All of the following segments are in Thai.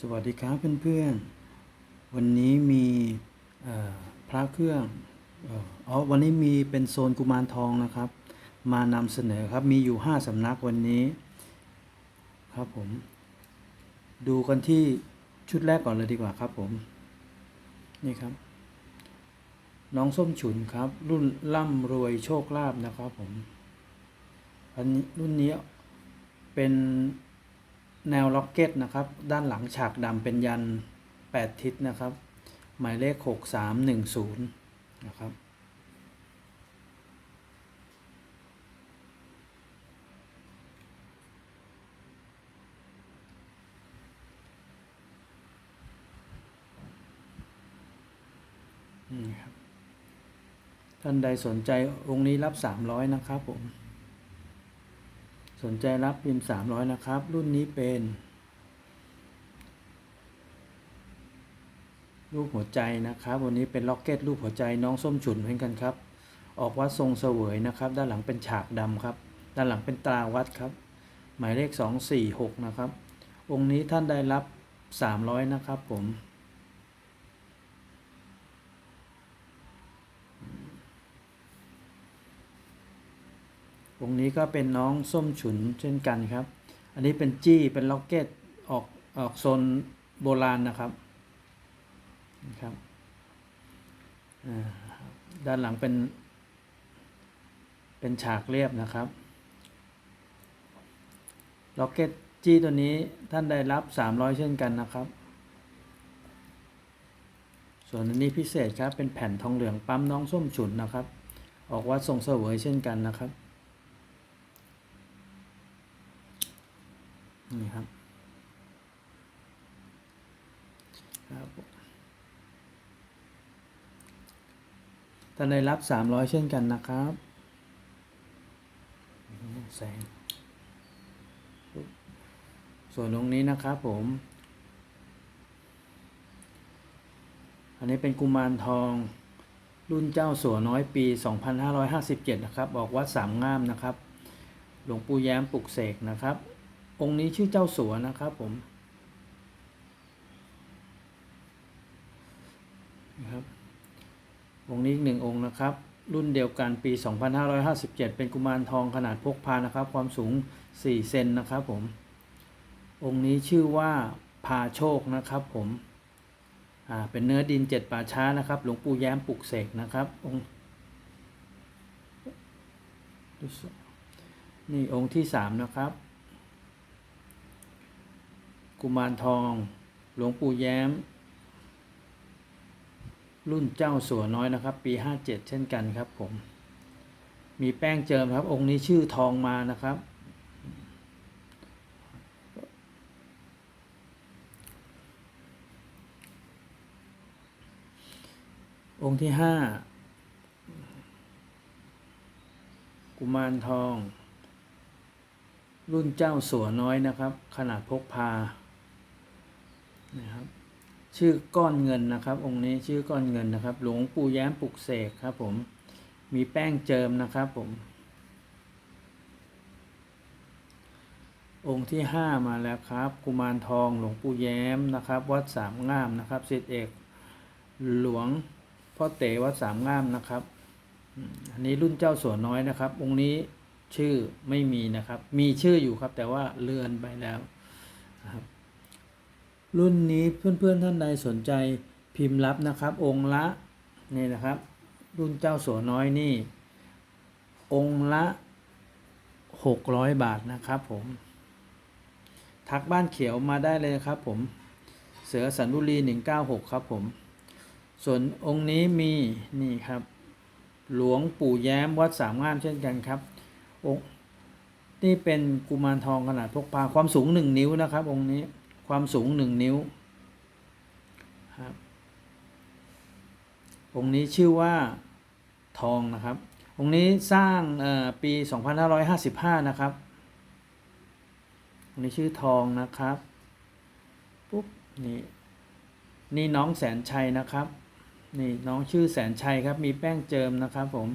สวัสดีครับเพื่อนๆ วันนี้มีพระเครื่องอ๋อวันนี้มีเป็นโซนกุมารทองนะครับ มานำเสนอครับมีอยู่ 5 สำนักวันนี้ครับผม ดูกันที่ชุดแรกก่อนเลยดีกว่าครับผม นี่ครับ น้องส้มฉุนครับ รุ่นร่ำรวยโชคลาภนะครับผมอันนี้รุ่นนี้เป็น แนวล็อกเก็ตนะครับ ด้านหลังฉากดำเป็นยัน 8 ทิศนะครับ หมายเลข 6310 นะครับ นี่ครับ ท่านใดสนใจองค์นี้รับ 300 นะครับผม สนใจรับพิมพ์300นะครับ รุ่นนี้เป็น รูปหัวใจนะครับ วันนี้เป็นล็อกเก็ตรูปหัวใจน้องส้มฉุนเหมือนกันครับ ออกวัดทรงเสวยนะครับ ด้านหลังเป็นฉากดำครับ ด้านหลังเป็นตราวัดครับ หมายเลข246นะครับ องค์นี้ท่านได้รับ300นะครับผม องค์นี้ก็เป็นน้องส้มฉุนเช่นกันครับ อันนี้เป็นจี้เป็นล็อกเก็ตออกออกโซนโบราณนะครับนะครับด้านหลังเป็น เป็นฉากเรียบนะครับล็อกเก็ตจี้ตัวนี้ท่านได้รับ 300 เช่นกันนะครับ ส่วนอันนี้พิเศษครับเป็นแผ่นทองเหลืองปั๊มน้องส้มฉุนนะครับ ออกวัดทรงเสวยเช่นกันนะครับ นี่ครับครับผมท่านได้รับ300เช่นกันนะครับโอ้โหแสงส่วนตรงนี้นะครับผม อันนี้เป็นกุมารทอง รุ่นเจ้าสัวน้อยปี 2557 นะครับ ออกวัดสามงามนะครับ หลวงปู่แย้มปลุกเสกนะครับ องค์นี้ชื่อเจ้าสัวนะครับผมนะครับองค์นี้อีกหนึ่งองค์นะครับ รุ่นเดียวกันปี 2557 เป็นกุมารทองขนาดพกพานะครับ ความสูง 4 เซนนะครับผม องค์นี้ชื่อว่าพาโชคนะครับผมอ่าเป็นเนื้อดินเจ็ดป่าช้านะครับ หลวงปู่แย้มปลุกเสกนะครับ องค์นี่องค์ที่สามนะครับ กุมารทอง หลวงปู่แย้ม รุ่นเจ้าสัวน้อยนะครับ ปี 57 เช่นกันครับผม มีแป้งเจิมครับ องค์นี้ชื่อทองมานะครับ องค์ที่ห้ากุมารทองรุ่นเจ้าสัวน้อยนะครับ ขนาดพกพา นะครับ ชื่อก้อนเงินนะครับ องค์นี้ชื่อก้อนเงินนะครับ หลวงปู่แย้มปลุกเสกครับ ผม มีแป้งเจิมนะครับ ผม องค์ที่ห้ามาแล้วครับ กุมารทองหลวงปู่แย้มนะครับ วัดสามงามนะครับศิษย์เอกหลวงพ่อเต๋วัดสามงามนะครับ อันนี้รุ่นเจ้าสัวน้อยนะครับ องค์นี้ชื่อไม่มีนะครับ มีชื่ออยู่ครับ แต่ว่าเลื่อนไปแล้วนะครับ รุ่นนี้เพื่อนๆท่านใดสนใจพิมพ์รับนะครับ องค์ละนี่นะครับ รุ่นเจ้าสัวน้อยนี่ องค์ละหกร้อยบาทนะครับผม ทักบ้านเขียวมาได้เลยครับผม เสือสันบุรีหนึ่งเก้าหกครับผม ส่วนองค์นี้มีนี่ครับ หลวงปู่แย้มวัดสามงามเช่นกันครับ องค์นี่เป็นกุมารทองขนาดพกพาความสูงหนึ่งนิ้วนะครับ องค์นี้ ความสูงหนึ่งนิ้วครับองค์นี้ชื่อว่าทองนะครับ องค์นี้สร้างเอ่อปี 2555 นะครับ องค์นี้ชื่อทองนะครับปุ๊บนี่นี่น้องแสนชัยนะครับ นี่น้องชื่อแสนชัยครับ มีแป้งเจิมนะครับผม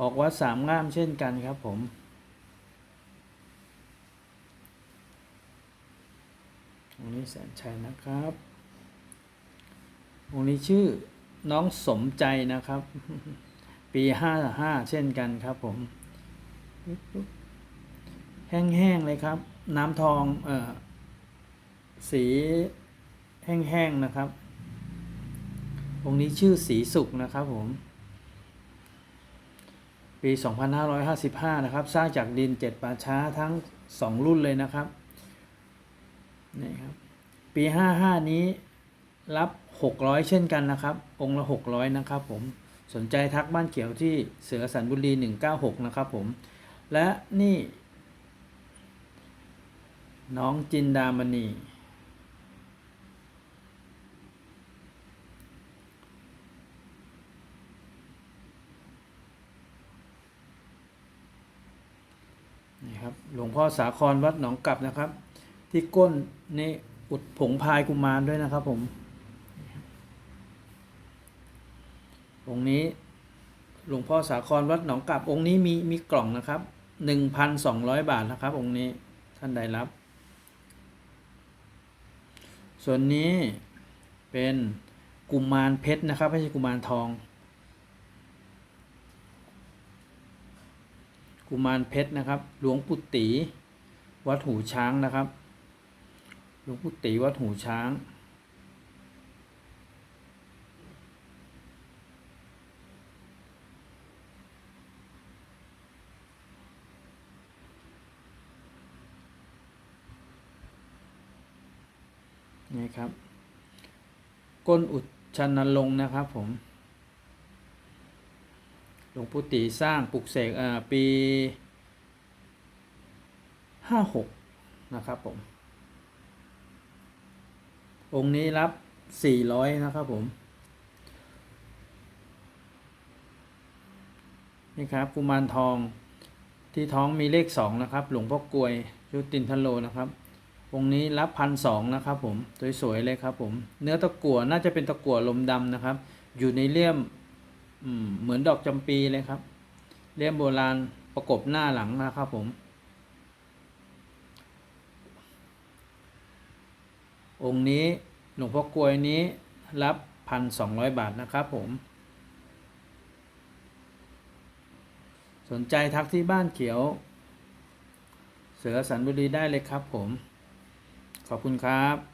ออกวัดสามง่ามเช่นกันครับผม อ อ งนี้แสนชัยนะครับองนี้ชื่อน้องสมใจนะครับ ปีห้าห้าเช่นกันครับผม แห้งๆเลยครับ น้ำทองเอ่อสีแห้งๆนะครับองนี้ชื่อสีสุกนะครับผม ปี 2555 นะครับ สร้างจากดิน7ป่าช้าทั้ง2รุ่นเลยนะครับ นี่ครับ ปี 55 นี้รับ 600 เช่นกันนะครับ องค์ละ 600 นะครับผมสนใจทักบ้านเขียวที่เสือสันบุรี 196 นะครับผม และนี่ น้องจินดามณี นี่ครับ หลวงพ่อสาครวัดหนองกลับนะครับ ที่ก้นนี่ อุดผงพายกุมารด้วยนะครับผมองค์นี้หลวงพ่อสาครวัดหนองกลับองค์นี้มีมีกล่องนะครับหนึ่งพันสองร้อยบาทนะครับองค์นี้ท่านใดรับ ส่วนนี้เป็นกุมารเพชรนะครับ ไม่ใช่กุมารทอง กุมารเพชรนะครับ หลวงปู่ตีวัดหูช้างนะครับ งปู่ตีวัดหูช้าง นี่ครับก้นอุดชันนลงนะครับผม หลวงปู่ตีสร้างปลุกเสกปีห้าหกนะครับผม องค์นี้รับสี่ร้อยนะครับผม นี่ครับกุมารทองที่ท้องมีเลขสองนะครับ หลวงพ่อกลวยยุตินทโลนะครับ องค์นี้รับพันสองนะครับผม สวยๆเลยครับผม เนื้อตะกั่วน่าจะเป็นตะกั่วลมดำนะครับ อยู่ในเลี่ยมอืมเหมือนดอกจำปีเลยครับ เลี่ยมโบราณประกบหน้าหลังนะครับผม องค์นี้หลวงพ่อกลวยนี้รับพันสองร้อยบาทนะครับผม สนใจทักที่บ้านเขียว เสือสันบุรีได้เลยครับผม ขอบคุณครับ